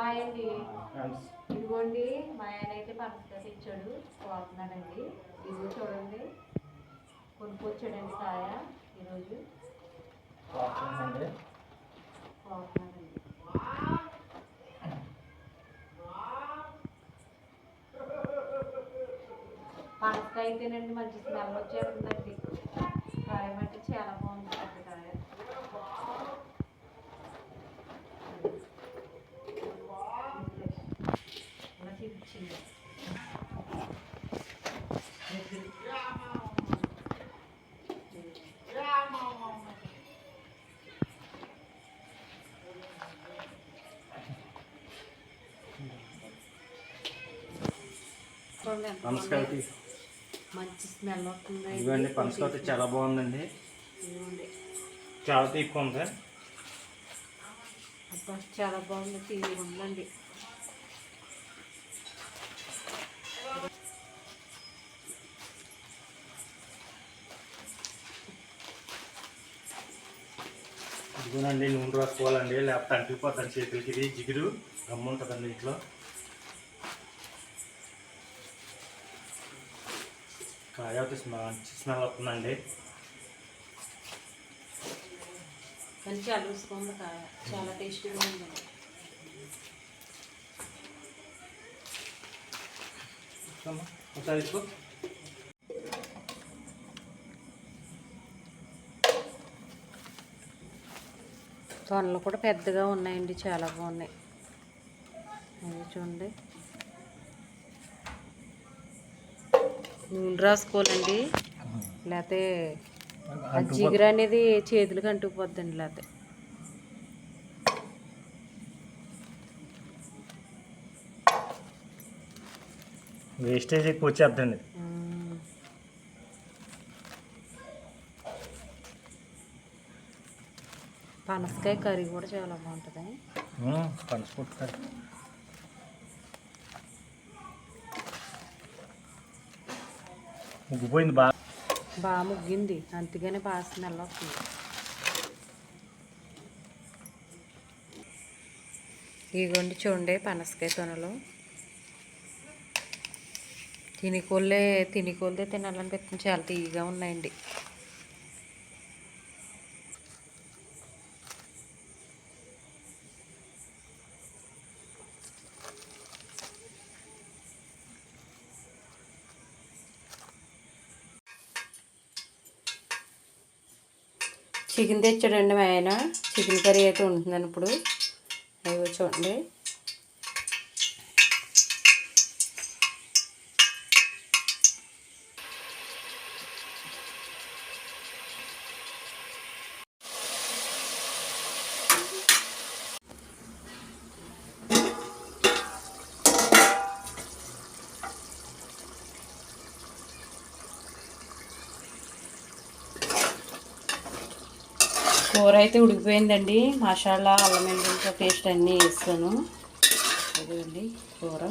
Hi అండి. ఇదిగోండి మా ఆయన అయితే పనసకాయ ఇచ్చాడు పోతున్నాడండి. ఇదిగో చూడండి. కొనుక్కొచ్చాడండి కాయ ఈరోజు. పోతున్నాడండి. పనసకాయ అయితేనండి మంచి స్మెల్ వచ్చేస్తుందండి. కాయ మట్టి చాలా బాగుంది. చూడండి ఎంత పనసకాయ బాగుంది. మంచి స్మెల్ వస్తుంది. ఇదిగోండి పనసకాయ చాలా బాగుందండి. చాలా తీపి ఉంది. అబ్బా చాలా బాగుంది. తీరు ఉందండి. ఇదిగోనండి నూనె రాసుకోవాలండి. లేకపోతే అంటిపోతాను చేతులకి. ఇది జిగురు గమ్ము ఉంటుందండి ఇంట్లో. అయితే స్మెల్ వస్తుందండి. కానీ చాలా రుచిగా కాయ. చాలా టేస్టీగా అమ్మా, ఒకసారి తొనలు కూడా పెద్దగా ఉన్నాయండి చాలా బాగున్నాయి. చూడండి. నూనె రాసుకోవాలండి. లేకపోతే జిగురు అనేది చేతులకు అంటుకుపోద్దండి లేకపోతే వేస్టేజ్ ఎక్కువ వచ్చేద్దండి. పనసకాయ కర్రీ కూడా చాలా బాగుంటుంది. పనసపొట్టు ముగ్గిపోయింది బాగా బాగా ముగ్గింది. అందుకనే బాగా స్మెల్ వస్తుంది. ఇదిగోండి చూడండి పనసకాయ తొనలు. తినికోళ్ళే తినికోళ్ళే తినాలనిపిస్తుంది. చాలా తీయగా ఉన్నాయండి. చికెన్ తెచ్చాడండి మా ఆయన. చికెన్ కర్రీ అయితే ఉంటుందని ఇప్పుడు. అవి చూడండి. కూర అయితే ఉడికిపోయిందండి. మసాలా అల్లం వెల్లుల్లి పేస్ట్ అన్నీ వేస్తాను. అండి కూర.